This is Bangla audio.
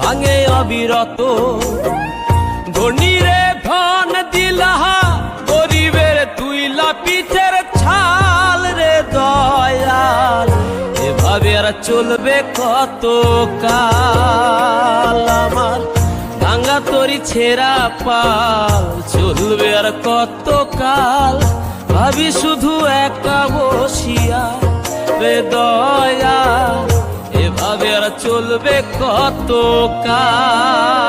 ভাঙে অবিরত। ধনীরে ধন দিলাহা, গরিবের তুইলা পিঠের ছাল রে দয়াল। এভাবে আর চলবে কত কাল? আমার ভাঙ্গা তরি ছেঁড়া পাল, চলবে আর কত কাল? ভাবি শুধু একা বসিয়া রে দয়া এভাবে আর চলবে কত কাল?